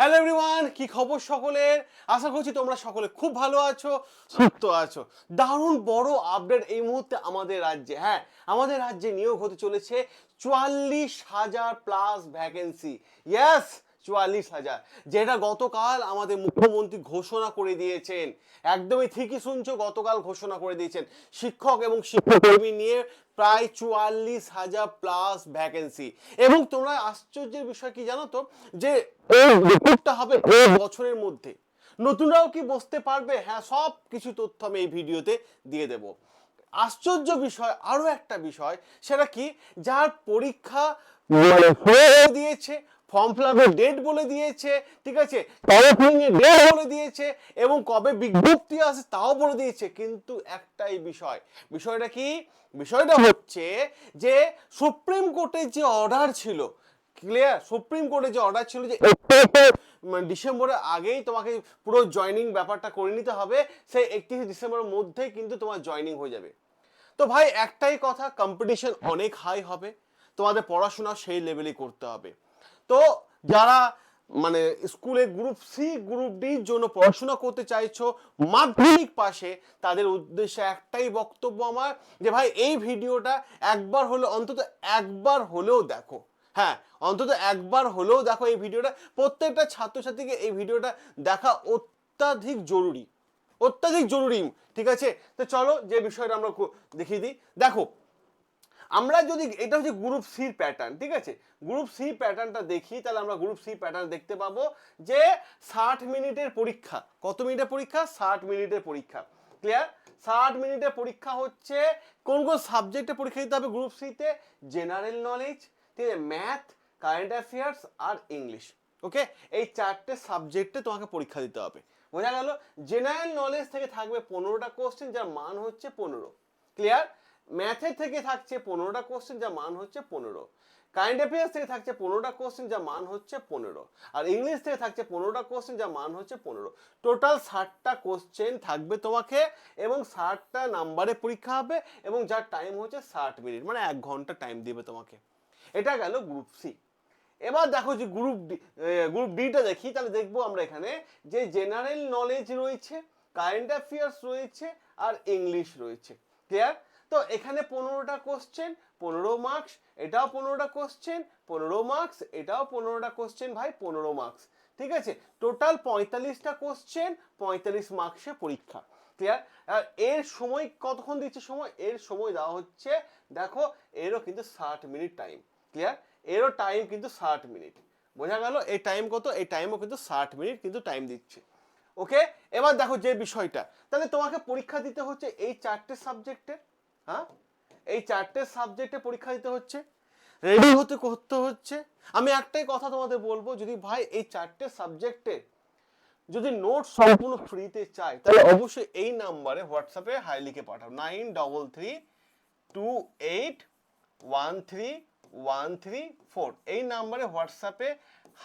Hello everyone কি খবর সকলের? আশা করছি তোমরা সকলে খুব ভালো আছো, সুস্থ আছো। দারুণ বড় আপডেট এই মুহূর্তে আমাদের রাজ্যে হ্যাঁ আমাদের রাজ্যে নিয়োগ হতে চলেছে চুয়াল্লিশ হাজার প্লাস ভ্যাকেন্সি ইয়েস চুয়াল্লিশ হাজার যেটা গতকাল আমাদের মুখ্যমন্ত্রী ঘোষণা করে দিয়েছেন। একদমই ঠিকই শুনছো গতকাল ঘোষণা করে দিয়েছেন। শিক্ষক এবং শিক্ষককর্মী নিয়ে প্রায় চুয়াল্লিশ হাজার প্লাস ভ্যাকেন্সি এবং তোমরা আশ্চর্যের বিষয় কি জানো তো? যে এই রিপোর্টটা হবে এই বছরের মধ্যে। নতুনরাও কি বসতে পারবে? হ্যাঁ সব কিছু তথ্য আমি এই ভিডিওতে দিয়ে দেব। আশ্চর্য বিষয় আরও একটা বিষয় সেটা কি? যার পরীক্ষা দিয়েছে ফর্ম ফিল ডেট বলে দিয়েছে ঠিক আছে? এর ডেট বলে দিয়েছে এবং কবে বিজ্ঞপ্তি আসে তাও বলে দিয়েছে। কিন্তু একটাই বিষয় বিষয়টা কি? বিষয়টা হচ্ছে যে সুপ্রিম কোর্টের যে অর্ডার ছিল ক্লিয়ার সুপ্রিম কোর্টের যে অর্ডার ছিল যে মানে ডিসেম্বরের আগেই তোমাকে পুরো জয়নিং ব্যাপারটা করে নিতে হবে সেই একত্রিশে ডিসেম্বরের মধ্যেই কিন্তু তোমার জয়নিং হয়ে যাবে। তো ভাই একটাই কথা কম্পিটিশন অনেক হাই হবে তোমাদের পড়াশোনা সেই লেভেলে করতে হবে। তো যারা মানে স্কুলে গ্রুপ সি গ্রুপ ডির জন্য পড়াশোনা করতে চাইছো, মাধ্যমিক পাশে, তাদের উদ্দেশ্যে একটাই বক্তব্য আমার যে ভাই, এই ভিডিওটা একবার হলে, অন্তত একবার হলেও দেখো। হ্যাঁ অন্তত একবার হলেও দেখো এই ভিডিওটা। প্রত্যেকটা ছাত্রছাত্রীকে এই ভিডিওটা দেখা অত্যাধিক জরুরি। অত্যাধিক জরুরি, ঠিক আছে? তো চলো, যে বিষয়টা আমরা দেখিয়ে দিই। দেখো আমরা যদি, এটা হচ্ছে গ্রুপ সির প্যাটার্ন ঠিক আছে? গ্রুপ সি প্যাটার্নটা দেখি, তাহলে আমরা গ্রুপ সি প্যাটার্ন দেখতে পাবো যে ষাট মিনিটের পরীক্ষা। কত মিনিটের পরীক্ষা? ষাট মিনিটের পরীক্ষা। ক্লিয়ার ষাট মিনিটের পরীক্ষা হচ্ছে কোন কোন সাবজেক্টে পরীক্ষা দিতে হবে গ্রুপ সিতে জেনারেল নলেজ ঠিক আছে? ম্যাথ কারেন্ট অ্যাফেয়ার্স আর ইংলিশ ওকে এই চারটে সাবজেক্টে তোমাকে পরীক্ষা দিতে হবে। বোঝা গেল? জেনারেল নলেজ থেকে থাকবে পনেরোটা কোশ্চেন যার মান হচ্ছে পনেরো। ক্লিয়ার ম্যাথের থেকে থাকছে পনেরোটা কোশ্চেন যা মান হচ্ছে পনেরো। কারেন্ট অ্যাফেয়ার্স থেকে থাকছে পনেরোটা কোশ্চেন যা মান হচ্ছে পনেরো। আর ইংলিশ থেকে থাকছে পনেরোটা কোশ্চেন যা মান হচ্ছে পনেরো। টোটাল ষাটটা কোশ্চেন থাকবে তোমাকে, এবং ষাটটা নাম্বারে পরীক্ষা হবে, এবং যার টাইম হচ্ছে ষাট মিনিট মানে এক ঘণ্টা টাইম দিবে তোমাকে। এটা গেল গ্রুপ সি এবার দেখো যে গ্রুপ ডি গ্রুপ ডিটা দেখি, তাহলে দেখব আমরা এখানে যে জেনারেল নলেজ রয়েছে কারেন্ট অ্যাফেয়ার্স রয়েছে, আর ইংলিশ রয়েছে। ক্লিয়ার তো এখানে পনেরোটা কোশ্চেন পনেরো মার্কস এটাও পনেরোটা কোশ্চেন পনেরো মার্কস এটাও পনেরোটা কোশ্চেন ভাই পনেরো মার্কস ঠিক আছে? টোটাল পঁয়তাল্লিশটা কোশ্চেন পঁয়তাল্লিশ মার্কসে পরীক্ষা। ক্লিয়ার আর এর সময় কতক্ষণ দিচ্ছে সময়? এর সময় দেওয়া হচ্ছে, দেখো, এরও কিন্তু ষাট মিনিট টাইম ক্লিয়ার এরও টাইম কিন্তু ষাট মিনিট বোঝা গেল? এই টাইম কত? এই টাইমও কিন্তু ষাট মিনিট কিন্তু টাইম দিচ্ছে। ওকে এবার দেখো যে বিষয়টা। তাহলে তোমাকে পরীক্ষা দিতে হচ্ছে এই চারটে সাবজেক্টে হ্যাঁ? এই চারটে সাবজেক্টে পরীক্ষা দিতে হচ্ছে রেডি হতে করতে হচ্ছে। আমি একটাই কথা তোমাদের বলব, যদি ভাই এই চারটে সাবজেক্টে যদি নোট সম্পূর্ণ ফ্রিতে চাই তাহলে অবশ্যই এই নাম্বারে হোয়াটসঅ্যাপে হাই লিখে পাঠাও। Nine double three two eight one three one three four এই নাম্বারে হোয়াটসঅ্যাপে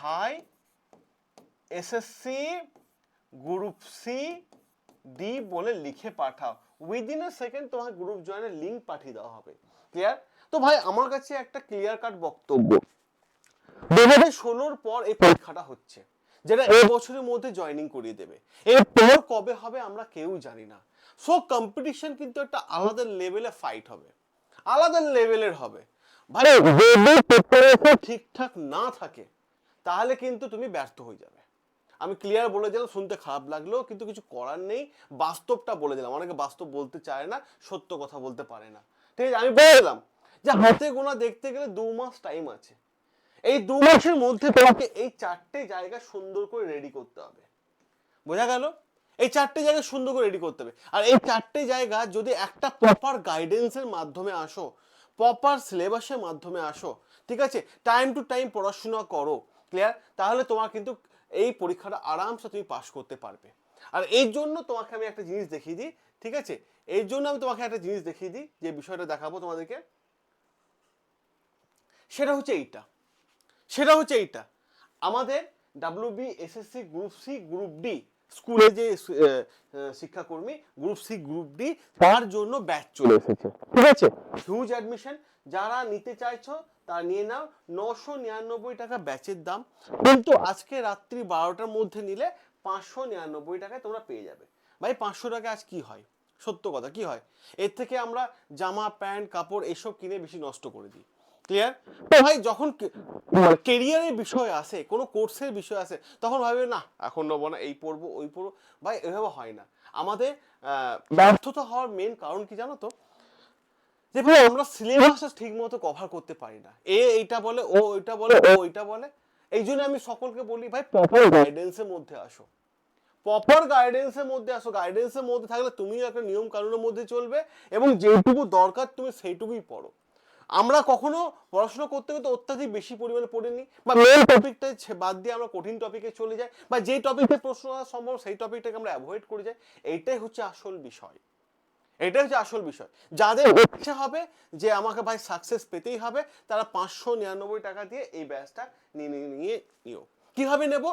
hi SSC group C D বলে লিখে পাঠাও। উইদিন এ সেকেন্ড তোমার গ্রুপ জয়েনের লিঙ্ক পাঠিয়ে দেওয়া হবে। ক্লিয়ার তো ভাই, আমার কাছে একটা ক্লিয়ার কাট বক্তব্য। দু হাজার ষোলোর পর এই পরীক্ষাটা হচ্ছে, যেটা এই বছরের মধ্যে জয়েনিং করিয়ে দেবে। এরপর কবে হবে আমরা কেউ জানি না। সো কম্পিটিশন কিন্তু একটা আলাদা লেভেলে ফাইট হবে। আলাদা লেভেলের হবে। ভাই ঠিকঠাক না থাকে, তাহলে কিন্তু তুমি ব্যর্থ হয়ে যাবে। আমি ক্লিয়ার বলে দিলাম, শুনতে খারাপ লাগলেও কিন্তু কিছু করার নেই। বাস্তবটা বলে দিলাম। অনেকে বাস্তব বলতে চায় না, সত্য কথা বলতে পারে না। ঠিক আছে, আমি বলে দিলাম যে হাতে গোনা দেখতে গেলে দু মাস টাইম আছে। এই দু মাসের মধ্যে তোমাকে এই চারটে জায়গা সুন্দর করে রেডি করতে হবে। বোঝা গেল? এই চারটে জায়গা সুন্দর করে রেডি করতে হবে। আর এই চারটে জায়গা যদি একটা প্রপার গাইডেন্সের মাধ্যমে আসো প্রপার সিলেবাসের মাধ্যমে আসো, ঠিক আছে? টাইম টু টাইম পড়াশোনা করো ক্লিয়ার তাহলে তোমার কিন্তু এই পরীক্ষাটা আরামসে তুমি পাশ করতে পারবে। আর এই জন্য তোমাকে আমি একটা জিনিস দেখিয়ে দিই, ঠিক আছে? এই জন্য আমি তোমাকে একটা জিনিস দেখিয়ে দিই, যে বিষয়টা দেখাবো তোমাদেরকে। সেটা হচ্ছে এইটা। সেটা হচ্ছে এইটা। আমাদের W B SSC group C group D স্কুলে যে শিক্ষাকর্মী গ্রুপ সি গ্রুপ ডি তার জন্য ব্যাচ চলে এসেছে, ঠিক আছে? হিউজ অ্যাডমিশন যারা নিতে চাইছো তা নিয়ে নাও। নশো নিরানব্বই টাকা ব্যাচের দাম। কিন্তু আজকে রাত্রি বারোটার মধ্যে নিলে পাঁচশো নিরানব্বই টাকায় তোমরা পেয়ে যাবে। ভাই, পাঁচশো টাকা আজ কি হয়? সত্য কথা, কি হয়? এর থেকে আমরা জামা, প্যান্ট, কাপড় এসব কিনে বেশি নষ্ট করে দিই। ক্লিয়ার তো ভাই, যখন কেরিয়ারের বিষয় আসে, কোনো কোর্সের বিষয় আসে, তখন ভাবে, না, এখন নেব না, এই পড়ব ওই পড়ব ভাই, এভাবে হয় না। আমাদের ব্যর্থতা হওয়ার মেন কারণ কি জানো তো? যে ভাই, আমরা সিলেবাসটা ঠিক মতো কভার করতে পারি না। এ এইটা বলে, ও ওইটা বলে, ও ওইটা বলে। এই জন্য আমি সকলকে বলি, ভাই প্রপার গাইডেন্সের মধ্যে আসো। প্রপার গাইডেন্সের মধ্যে আসো। গাইডেন্সের মধ্যে থাকলে তুমিও একটা নিয়ম কানুনের মধ্যে চলবে এবং যেটুকু দরকার তুমি সেইটুকুই পড়ো। আমরা কখনো পড়াশোনা করতে করতে অত্যাধিক বেশি পরিমাণে পড়িনি বা মেন টপিকটা বাদ দিয়ে আমরা কঠিন টপিকে চলে যাই বা যেই টপিকে প্রশ্ন সম্ভব, সেই টপিকটাকে আমরা অ্যাভয়েড করে যাই। এইটাই হচ্ছে আসল বিষয়। এটাই হচ্ছে আসল বিষয়। যাদের ইচ্ছে হবে যে আমাকে ভাই সাকসেস পেতেই হবে তারা পাঁচশো নিরানব্বই টাকা দিয়ে এই ব্যাচটা নিয়ে নিয়ে নিও। কীভাবে নেব?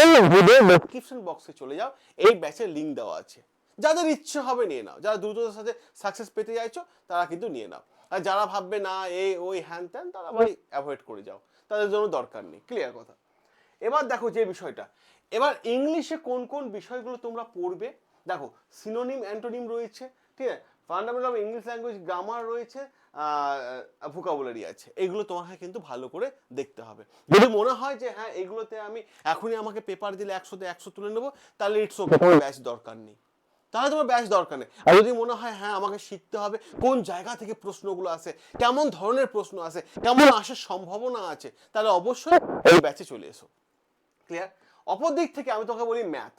এই ভিডিও ডেসক্রিপশন বক্সে চলে যাও এই ব্যাচের লিঙ্ক দেওয়া আছে। যাদের ইচ্ছে হবে নিয়ে নাও যারা দ্রুততার সাথে সাকসেস পেতে চাইছো তারা কিন্তু নিয়ে নাও। আর যারা ভাববে না এই ওই হ্যান ত্যান তারা ভাই অ্যাভয়েড করে যাও। তাদের জন্য দরকার নেই ক্লিয়ার কথা। এবার দেখো যে বিষয়টা এবার ইংলিশে কোন কোন বিষয়গুলো তোমরা পড়বে দেখো সিনোনিম অ্যান্টোনিম রয়েছে ঠিক আছে? Fundamental of English language grammar রয়েছে ভোকাবুলারি আছে। এগুলো তোমাকে কিন্তু ভালো করে দেখতে হবে। যদি মনে হয় যে হ্যাঁ এগুলোতে আমি এখনই আমাকে পেপার দিলে একশোতে একশো তুলে নেব তাহলে ইটস ওকে ব্যাচ দরকার নেই। তাহলে তোমার ব্যাচ দরকার নেই। আর যদি মনে হয় হ্যাঁ আমাকে শিখতে হবে কোন জায়গা থেকে প্রশ্নগুলো আসে কেমন ধরনের প্রশ্ন আসে কেমন আসার সম্ভাবনা আছে তাহলে অবশ্যই এই ব্যাচে চলে এসো। ক্লিয়ার অপর দিক থেকে আমি তোমাকে বলি ম্যাথ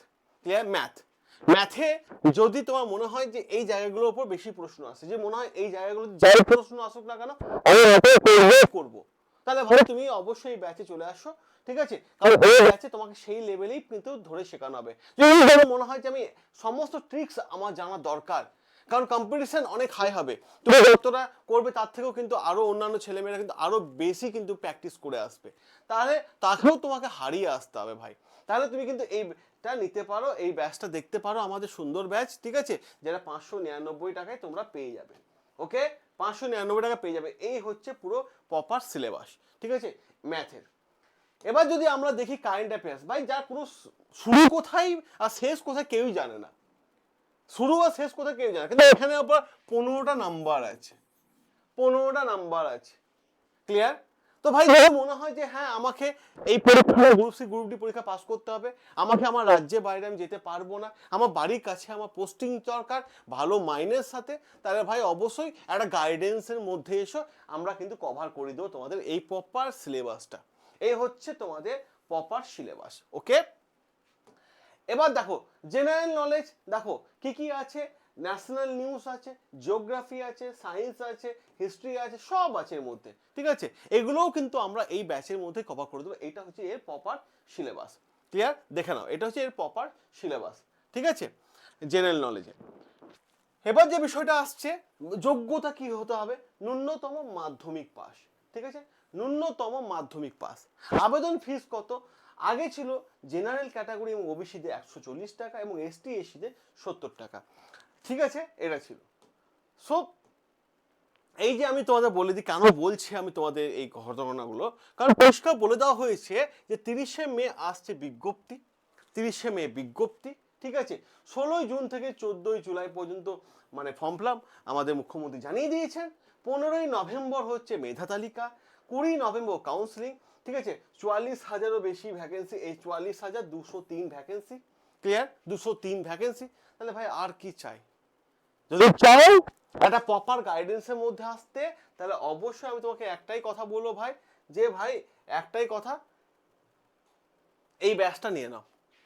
ক্লিয়ার ম্যাথ ম্যাথে যদি তোমার মনে হয় যে এই জায়গাগুলোর উপর বেশি প্রশ্ন আসে যে মনে হয় এই জায়গাগুলো যাই প্রশ্ন আসুক না কেন আমি ম্যাথে করব। তাহলে ভালো তুমি অবশ্যই ব্যাচে চলে আসো ঠিক আছে? কারণ এই ব্যাচে তোমাকে সেই লেভেলেই কিন্তু ধরে শেখানো হবে। যদি তোমার মনে হয় যে আমি সমস্ত ট্রিক্স আমার জানা দরকার কারণ কম্পিটিশন অনেক হাই হবে। তুমি যতটা করবে তার থেকেও কিন্তু আরও অন্যান্য ছেলেমেয়েরা কিন্তু আরও বেশি কিন্তু প্র্যাকটিস করে আসবে। তাহলে তাকেও তোমাকে হারিয়ে আসতে হবে ভাই। তাহলে তুমি কিন্তু এইটা নিতে পারো, এই ব্যাচটা দেখতে পারো আমাদের সুন্দর ব্যাচ, ঠিক আছে? যেটা পাঁচশো নিরানব্বই টাকায় তোমরা পেয়ে যাবে ওকে পাঁচশো নিরানব্বই টাকা পেয়ে যাবে, এই হচ্ছে পুরো প্রপার সিলেবাস ঠিক আছে? ম্যাথের এবার যদি আমরা দেখি কারেন্ট অ্যাফেয়ার্স ভাই, যার কোনো শুরু কোথায় আর শেষ কোথায় কেউই জানে না। শুরু আর শেষ কোথায় কেউ জানে কিন্তু এখানে আবার পনেরোটা নাম্বার আছে, পনেরোটা নাম্বার আছে ক্লিয়ার তো ভাই যদি মনে হয় যে হ্যাঁ আমাকে এই পরীক্ষা গ্রুপ সি গ্রুপ ডি পরীক্ষা পাস করতে হবে। আমাকে আমার রাজ্যে বাইরে আমি যেতে পারব না। আমার বাড়ির কাছে আমার পোস্টিং দরকার ভালো মাইনের সাথে। তাহলে ভাই অবশ্যই একটা গাইডেন্সের মধ্যে এসো। আমরা কিন্তু কভার করে দেবো তোমাদের এই প্রপার সিলেবাসটা এই হচ্ছে তোমাদের প্রপার সিলেবাস ওকে এবার দেখো জেনারেল নলেজ দেখো কি কি আছে? ন্যাশনাল নিউজ আছে, জিওগ্রাফি আছে, সায়েন্স আছে, হিস্ট্রি আছে, সব আছে এর মধ্যে, ঠিক আছে? এগুলোও কিন্তু আমরা এই ব্যাচের মধ্যে কভার করে দেবো। এটা হচ্ছে এর প্রপার সিলেবাস ক্লিয়ার দেখে নাও, এটা হচ্ছে এর প্রপার সিলেবাস ঠিক আছে? জেনারেল নলেজে এবার যে বিষয়টা আসছে, যোগ্যতা কি হতে হবে? ন্যূনতম মাধ্যমিক পাস ঠিক আছে? ন্যূনতম মাধ্যমিক পাস আবেদন ফিস কত? আগে ছিল জেনারেল ক্যাটাগরি এবং ওবিসিদের একশো চল্লিশ টাকা এবং এসটি এসিদের সত্তর টাকা। ঠিক আছে? এটা ছিল। সো এই যে আমি তোমাদের বলে দিই, কেন বলছি আমি তোমাদের এই ঘটনাগুলো? কারণ পরিষ্কার বলে দেওয়া হয়েছে যে তিরিশে মে আসছে বিজ্ঞপ্তি। তিরিশে মে বিজ্ঞপ্তি, ঠিক আছে? ষোলোই জুন থেকে চোদ্দোই জুলাই পর্যন্ত মানে ফর্ম ফিল আমাদের মুখ্যমন্ত্রী জানিয়ে দিয়েছেন। পনেরোই নভেম্বর হচ্ছে মেধা তালিকা, কুড়ি নভেম্বর কাউন্সিলিং ঠিক আছে? চুয়াল্লিশ হাজারও বেশি ভ্যাকেন্সি এই চুয়াল্লিশ হাজার দুশো তিন ভ্যাকেন্সি ক্লিয়ার দুশো তিন ভ্যাকেন্সি তাহলে ভাই আর কি চাই? যদি চাও একটা প্রপার গাইডেন্সের মধ্যে আসতে তাহলে অবশ্যই আমি তোমাকে একটাই কথা বলব ভাই যে ভাই একটাই কথা এই ব্যাচটা নিয়ে নাও।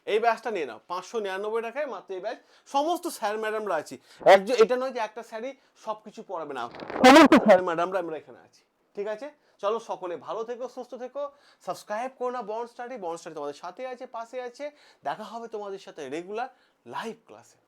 এই ব্যাচটা নিয়ে নাও পাঁচশো নিরানব্বই টাকায় মাত্র এই ব্যাচ সমস্ত স্যার ম্যাডামরা আছি। একজন এটা নয় যে একটা স্যারই সব কিছু পড়াবে না। সমস্ত স্যার ম্যাডামরা আমরা এখানে আছি। ঠিক আছে? চলো সকলে ভালো থেকো সুস্থ থেকো। সাবস্ক্রাইব করো না বন্ড স্টাডি বন্ড স্টাডি তোমাদের সাথে আছে পাশে আছে। দেখা হবে তোমাদের সাথে রেগুলার লাইভ ক্লাসে